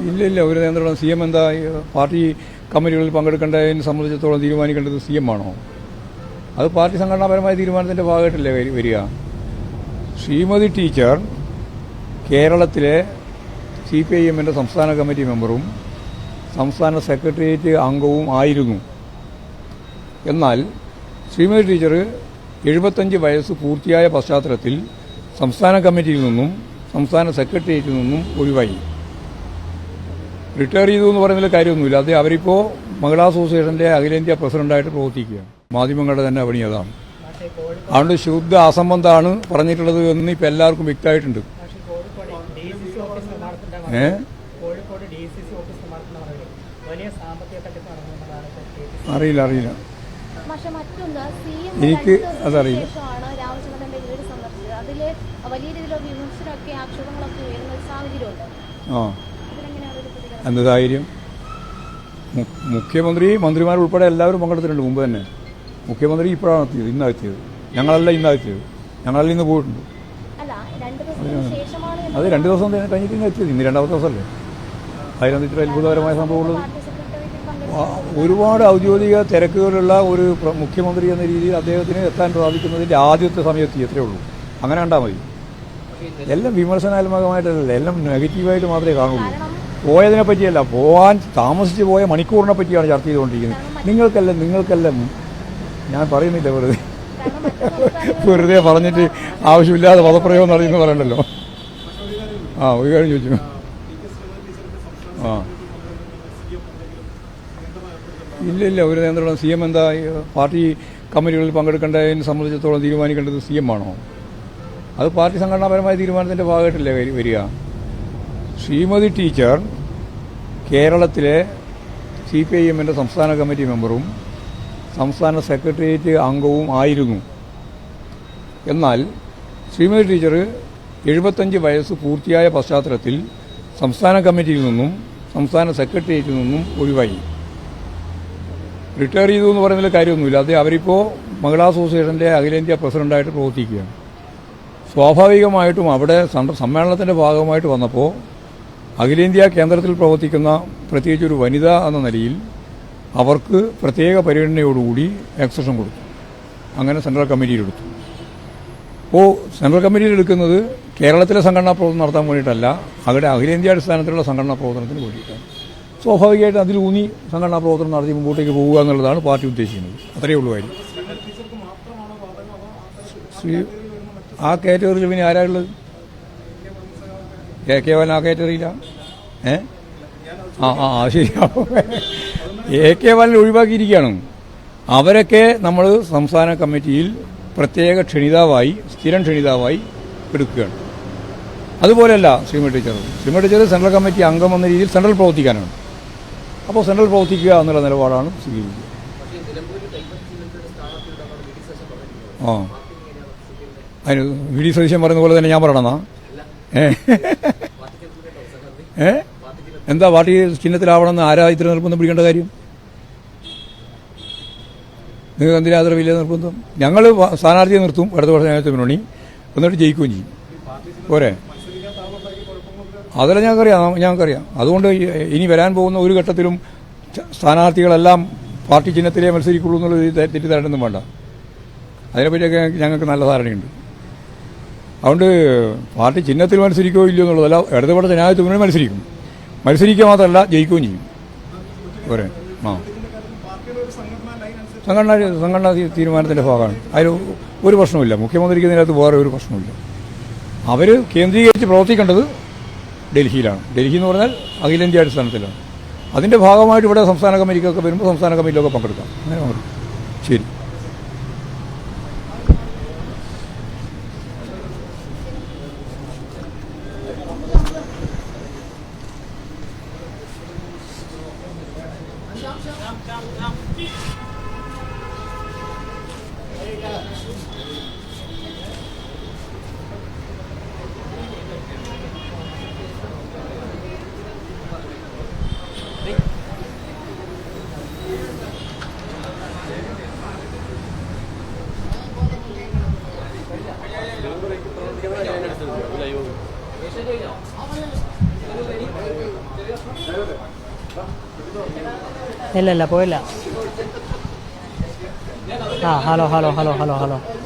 ഇല്ല ഇല്ല ഒരു നിയന്ത്രണം. സി എം എന്താ പാർട്ടി കമ്മിറ്റികളിൽ പങ്കെടുക്കേണ്ടതിനെ സംബന്ധിച്ചിടത്തോളം തീരുമാനിക്കേണ്ടത് സി എം ആണോ? അത് പാർട്ടി സംഘടനാപരമായ തീരുമാനത്തിന്റെ ഭാഗമായിട്ടല്ലേ വരി- വരിക. ശ്രീമതി ടീച്ചർ കേരളത്തിലെ സി പി ഐ എമ്മിന്റെ സംസ്ഥാന കമ്മിറ്റി മെമ്പറും സംസ്ഥാന സെക്രട്ടേറിയറ്റ് അംഗവും ആയിരുന്നു. എന്നാൽ ശ്രീമതി ടീച്ചർ എഴുപത്തഞ്ച് വയസ്സ് പൂർത്തിയായ പശ്ചാത്തലത്തിൽ സംസ്ഥാന കമ്മിറ്റിയിൽ നിന്നും സംസ്ഥാന സെക്രട്ടേറിയറ്റിൽ നിന്നും ഒഴിവായി. റിട്ടയർ ചെയ്തു എന്ന് പറയുന്നതിൽ കാര്യമൊന്നുമില്ല. അത് അവരിപ്പോൾ മഹിളാ അസോസിയേഷന്റെ അഖിലേന്ത്യാ പ്രസിഡന്റായിട്ട് പ്രവർത്തിക്കുകയാണ്. മാധ്യമങ്ങളുടെ തന്നെ പണി അതാണ്. അതുകൊണ്ട് ശുദ്ധ അസംബന്ധമാണ് പറഞ്ഞിട്ടുള്ളത് എന്ന് ഇപ്പം എല്ലാവർക്കും വ്യക്തമായിട്ടുണ്ട്. ഏ? അറിയില്ല അറിയില്ല. എനിക്ക് അതറിയില്ല. ആ. കാര്യം മുഖ്യമന്ത്രി മന്ത്രിമാരുൾപ്പെടെ എല്ലാവരും പങ്കെടുത്തിട്ടുണ്ട് മുമ്പ് തന്നെ. മുഖ്യമന്ത്രി ഇപ്പോഴാണ് എത്തിയത് ഇന്നാ എത്തിയത്. ഞങ്ങളല്ല ഇന്നാ എത്തിയത്. ഞങ്ങളല്ല ഇന്ന് പോയിട്ടുണ്ട്. അത് രണ്ട് ദിവസം കഴിഞ്ഞിട്ട് ഇന്ന് എത്തിയത്. ഇന്ന് രണ്ടാമത്തെ ദിവസമല്ലേ? അതിനെന്തിട്ട് അത്ഭുതകരമായ സംഭവമുള്ളത് ഒരുപാട് ഔദ്യോഗിക തിരക്കുകളുള്ള ഒരു മുഖ്യമന്ത്രി എന്ന രീതിയിൽ അദ്ദേഹത്തിന് എത്താൻ സാധിക്കുന്നതിന്റെ ആദ്യത്തെ സമയത്ത് എത്രയേ ഉള്ളൂ. അങ്ങനെ കണ്ടാൽ മതി. എല്ലാം വിമർശനാത്മകമായിട്ടല്ല എല്ലാം നെഗറ്റീവായിട്ട് മാത്രമേ കാണുള്ളൂ. പോയതിനെ പറ്റിയല്ല പോകാൻ താമസിച്ച് പോയ മണിക്കൂറിനെ പറ്റിയാണ് ചർച്ച ചെയ്തുകൊണ്ടിരിക്കുന്നത്. നിങ്ങൾക്കല്ല നിങ്ങൾക്കല്ല ഞാൻ പറയുന്നില്ല വെറുതെ. വെറുതെ പറഞ്ഞിട്ട് ആവശ്യമില്ലാതെ പദപ്രയോഗം എന്ന് പറയണ്ടല്ലോ. ആ ഒരു കാര്യം ചോദിച്ചു. ആ. ഇല്ല ഇല്ല ഒരു നിയന്ത്രണം. സി എം എന്താ പാർട്ടി കമ്മിറ്റികളിൽ പങ്കെടുക്കേണ്ടതിനെ സംബന്ധിച്ചിടത്തോളം തീരുമാനിക്കേണ്ടത് സി എം ആണോ? അത് പാർട്ടി സംഘടനാപരമായ തീരുമാനത്തിന്റെ ഭാഗമായിട്ടല്ലേ വരി- വരിക? ശ്രീമതി ടീച്ചർ കേരളത്തിലെ സി പി ഐ എമ്മിന്റെ സംസ്ഥാന കമ്മിറ്റി മെമ്പറും സംസ്ഥാന സെക്രട്ടേറിയറ്റ് അംഗവും ആയിരുന്നു. എന്നാൽ ശ്രീമതി ടീച്ചർ എഴുപത്തഞ്ച് വയസ്സ് പൂർത്തിയായ പശ്ചാത്തലത്തിൽ സംസ്ഥാന കമ്മിറ്റിയിൽ നിന്നും സംസ്ഥാന സെക്രട്ടേറിയറ്റിൽ നിന്നും ഒഴിവായി. റിട്ടയർ ചെയ്തു എന്ന് പറയുന്നതിൽ കാര്യമൊന്നുമില്ല. അത് അവരിപ്പോൾ മഹിളാ അസോസിയേഷന്റെ അഖിലേന്ത്യാ പ്രസിഡന്റായിട്ട് പ്രവർത്തിക്കുകയാണ്. സ്വാഭാവികമായിട്ടും അവിടെ സമ്മേളനത്തിന്റെ ഭാഗമായിട്ട് വന്നപ്പോൾ അഖിലേന്ത്യാ കേന്ദ്രത്തിൽ പ്രവർത്തിക്കുന്ന പ്രത്യേകിച്ച് ഒരു വനിത എന്ന നിലയിൽ അവർക്ക് പ്രത്യേക പരിഗണനയോടുകൂടി എക്സഷൻ കൊടുത്തു. അങ്ങനെ സെൻട്രൽ കമ്മിറ്റിയിൽ എടുത്തു. അപ്പോൾ സെൻട്രൽ കമ്മിറ്റിയിൽ എടുക്കുന്നത് കേരളത്തിലെ സംഘടനാ പ്രവർത്തനം നടത്താൻ വേണ്ടിയിട്ടല്ല അവിടെ അഖിലേന്ത്യാ അടിസ്ഥാനത്തിലുള്ള സംഘടനാ പ്രവർത്തനത്തിന് വേണ്ടിയിട്ടാണ്. സ്വാഭാവികമായിട്ട് അതിലൂന്നി സംഘടനാ പ്രവർത്തനം നടത്തി മുമ്പോട്ടേക്ക് പോവുക എന്നുള്ളതാണ് പാർട്ടി ഉദ്ദേശിക്കുന്നത്. അത്രയേ ഉള്ളൂ കാര്യം. ശ്രീ ആ കാറ്റഗറിയിൽ പിന്നെ ആരാളുള്ളത് കെ കെ വൻ ആ കാറ്റഗറിയില്ല ഏ? ആ ആ ആ, ശരി. എ കെ വനിൽ ഒഴിവാക്കിയിരിക്കുകയാണ്. അവരൊക്കെ നമ്മൾ സംസ്ഥാന കമ്മിറ്റിയിൽ പ്രത്യേക ക്ഷണിതാവായി സ്ഥിരം ക്ഷണിതാവായി എടുക്കുകയാണ്. അതുപോലെയല്ല ശ്രീമ ടീച്ചർ ശ്രീമ ടീച്ചർ സെൻട്രൽ കമ്മിറ്റി അംഗം എന്ന രീതിയിൽ സെൻട്രൽ പ്രവർത്തിക്കാനാണ്. അപ്പോൾ സെൻട്രൽ പ്രവർത്തിക്കുക എന്നുള്ള നിലപാടാണ് സ്വീകരിക്കുക. ആ. അതിന് വി ഡി സതീശൻ പറയുന്ന പോലെ തന്നെ ഞാൻ പറയണമെന്നാ ഏ? ഏ? എന്താ പാർട്ടി ചിഹ്നത്തിലാവണമെന്ന് ആരാ ഇത്ര നിർബന്ധം പിടിക്കേണ്ട കാര്യം? നിങ്ങൾക്ക് എന്തിനാ അത്ര വലിയ നിർബന്ധം? ഞങ്ങൾ സ്ഥാനാർത്ഥിയെ നിർത്തും അടുത്ത വർഷം നേരത്തെ മുന്നണി എന്നിട്ട് ജയിക്കുകയും ചെയ്യും. പോരെ? അതെല്ലാം ഞങ്ങൾക്കറിയാം. ഞങ്ങൾക്കറിയാം. അതുകൊണ്ട് ഇനി വരാൻ പോകുന്ന ഒരു ഘട്ടത്തിലും സ്ഥാനാർത്ഥികളെല്ലാം പാർട്ടി ചിഹ്നത്തിലേ മത്സരിക്കുള്ളൂ എന്നുള്ള തെറ്റി- തെറ്റിദ്ധാരണയൊന്നും വേണ്ട. അതിനെപ്പറ്റിയൊക്കെ ഞങ്ങൾക്ക് നല്ല ധാരണയുണ്ട്. അതുകൊണ്ട് പാർട്ടി ചിഹ്നത്തിൽ മത്സരിക്കുകയോ ഇല്ലയോ എന്നുള്ളതല്ല ഇടതുപാട് ജനാധിപത്യ മുന്നണി മത്സരിക്കും. മത്സരിക്കുക മാത്രമല്ല ജയിക്കുകയും ചെയ്യും. പോരെ ആ. സംഘടന സംഘടനാ തീരുമാനത്തിന്റെ ഭാഗമാണ്. അതിൽ ഒരു പ്രശ്നമില്ല മുഖ്യമന്ത്രിക്ക് ഇതിനകത്ത് വേറെ ഒരു പ്രശ്നമില്ല അവർ കേന്ദ്രീകരിച്ച് പ്രവർത്തിക്കേണ്ടത് ഡൽഹിയിലാണ്. ഡൽഹി എന്ന് പറഞ്ഞാൽ അഖിലേന്ത്യാ അടിസ്ഥാനത്തിലാണ്. അതിന്റെ ഭാഗമായിട്ട് ഇവിടെ സംസ്ഥാന കമ്മിറ്റിക്കൊക്കെ വരുമ്പോൾ സംസ്ഥാന കമ്മിറ്റിയിലൊക്കെ പങ്കെടുക്കാം. അങ്ങനെ ശരി. Gracias. Él es la abuela. Ah, halo, halo, halo, halo, halo.